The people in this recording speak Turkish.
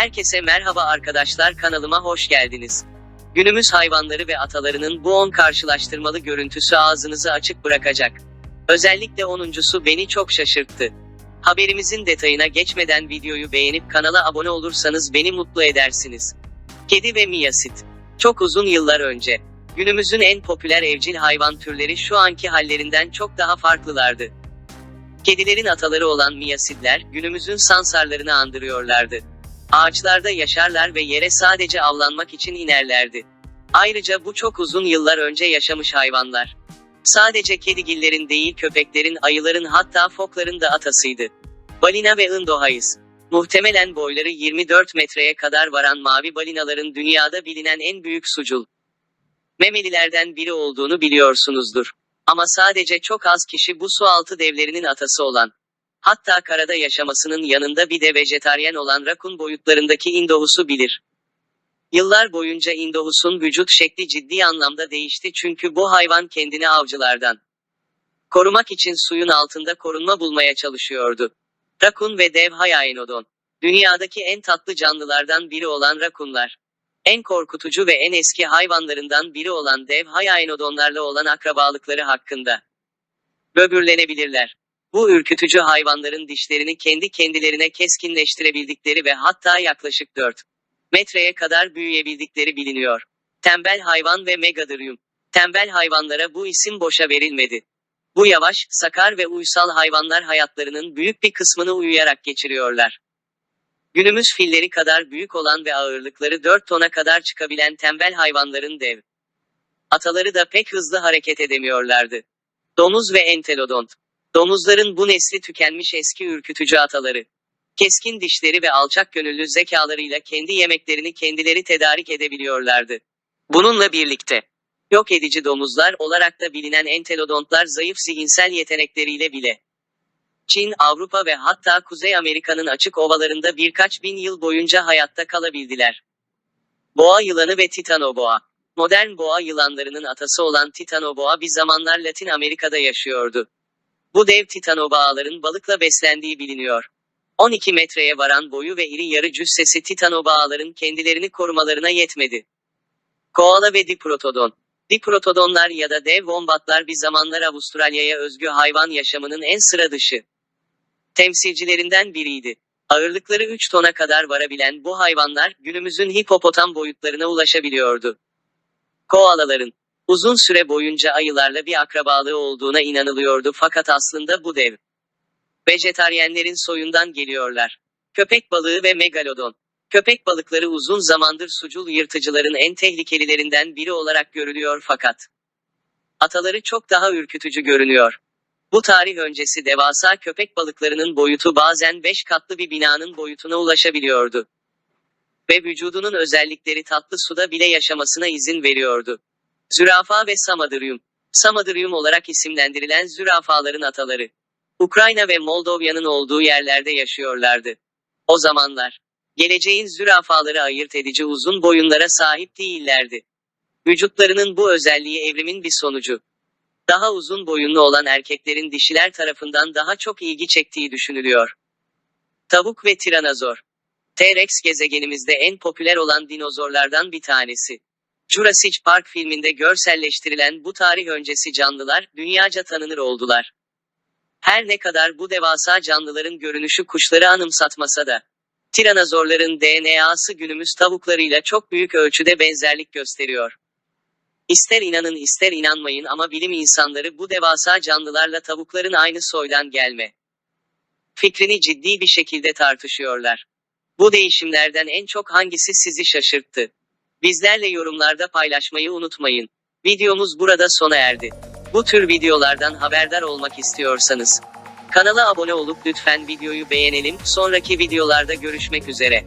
Herkese merhaba arkadaşlar kanalıma hoş geldiniz. Günümüz hayvanları ve atalarının bu 10 karşılaştırmalı görüntüsü ağzınızı açık bırakacak. Özellikle 10.sü beni çok şaşırttı. Haberimizin detayına geçmeden videoyu beğenip kanala abone olursanız beni mutlu edersiniz. Kedi ve miyasit. Çok uzun yıllar önce. Günümüzün en popüler evcil hayvan türleri şu anki hallerinden çok daha farklılardı. Kedilerin ataları olan miyasitler, günümüzün sansarlarını andırıyorlardı. Ağaçlarda yaşarlar ve yere sadece avlanmak için inerlerdi. Ayrıca bu çok uzun yıllar önce yaşamış hayvanlar. Sadece kedigillerin değil köpeklerin, ayıların hatta fokların da atasıydı. Balina ve Indohayız. Muhtemelen boyları 24 metreye kadar varan mavi balinaların dünyada bilinen en büyük sucul. Memelilerden biri olduğunu biliyorsunuzdur. Ama sadece çok az kişi bu sualtı devlerinin atası olan, hatta karada yaşamasının yanında bir de vejetaryen olan rakun boyutlarındaki Indohus'u bilir. Yıllar boyunca Indohus'un vücut şekli ciddi anlamda değişti çünkü bu hayvan kendini avcılardan korumak için suyun altında korunma bulmaya çalışıyordu. Rakun ve dev Hyaenodon. Dünyadaki en tatlı canlılardan biri olan rakunlar. En korkutucu ve en eski hayvanlarından biri olan dev Hyaenodonlarla olan akrabalıkları hakkında böbürlenebilirler. Bu ürkütücü hayvanların dişlerini kendi kendilerine keskinleştirebildikleri ve hatta yaklaşık 4 metreye kadar büyüyebildikleri biliniyor. Tembel hayvan ve megadrium. Tembel hayvanlara bu isim boşa verilmedi. Bu yavaş, sakar ve uysal hayvanlar hayatlarının büyük bir kısmını uyuyarak geçiriyorlar. Günümüz filleri kadar büyük olan ve ağırlıkları 4 tona kadar çıkabilen tembel hayvanların dev. Ataları da pek hızlı hareket edemiyorlardı. Domuz ve entelodont. Domuzların bu nesli tükenmiş eski ürkütücü ataları. Keskin dişleri ve alçak gönüllü zekalarıyla kendi yemeklerini kendileri tedarik edebiliyorlardı. Bununla birlikte, yok edici domuzlar olarak da bilinen entelodontlar zayıf zihinsel yetenekleriyle bile Çin, Avrupa ve hatta Kuzey Amerika'nın açık ovalarında birkaç bin yıl boyunca hayatta kalabildiler. Boğa yılanı ve titanoboğa. Modern boğa yılanlarının atası olan titanoboğa bir zamanlar Latin Amerika'da yaşıyordu. Bu dev titanoboğaların balıkla beslendiği biliniyor. 12 metreye varan boyu ve iri yarı cüssesi titanoboğaların kendilerini korumalarına yetmedi. Koala ve diprotodon. Diprotodonlar ya da dev wombatlar bir zamanlar Avustralya'ya özgü hayvan yaşamının en sıra dışı temsilcilerinden biriydi. Ağırlıkları 3 tona kadar varabilen bu hayvanlar günümüzün hipopotam boyutlarına ulaşabiliyordu. Koalaların uzun süre boyunca ayılarla bir akrabalığı olduğuna inanılıyordu fakat aslında bu dev vejetaryenlerin soyundan geliyorlar. Köpek balığı ve megalodon. Köpek balıkları uzun zamandır sucul yırtıcıların en tehlikelilerinden biri olarak görülüyor fakat ataları çok daha ürkütücü görünüyor. Bu tarih öncesi devasa köpek balıklarının boyutu bazen 5 katlı bir binanın boyutuna ulaşabiliyordu. Ve vücudunun özellikleri tatlı suda bile yaşamasına izin veriyordu. Zürafa ve Samadryum. Samadryum olarak isimlendirilen zürafaların ataları. Ukrayna ve Moldova'nın olduğu yerlerde yaşıyorlardı. O zamanlar, geleceğin zürafaları ayırt edici uzun boyunlara sahip değillerdi. Vücutlarının bu özelliği evrimin bir sonucu. Daha uzun boyunlu olan erkeklerin dişiler tarafından daha çok ilgi çektiği düşünülüyor. Tavuk ve tiranozor. T-Rex gezegenimizde en popüler olan dinozorlardan bir tanesi. Jurassic Park filminde görselleştirilen bu tarih öncesi canlılar dünyaca tanınır oldular. Her ne kadar bu devasa canlıların görünüşü kuşları anımsatmasa da, tiranozorların DNA'sı günümüz tavuklarıyla çok büyük ölçüde benzerlik gösteriyor. İster inanın ister inanmayın ama bilim insanları bu devasa canlılarla tavukların aynı soydan gelme fikrini ciddi bir şekilde tartışıyorlar. Bu değişimlerden en çok hangisi sizi şaşırttı? Bizlerle yorumlarda paylaşmayı unutmayın. Videomuz burada sona erdi. Bu tür videolardan haberdar olmak istiyorsanız kanala abone olup lütfen videoyu beğenelim. Sonraki videolarda görüşmek üzere.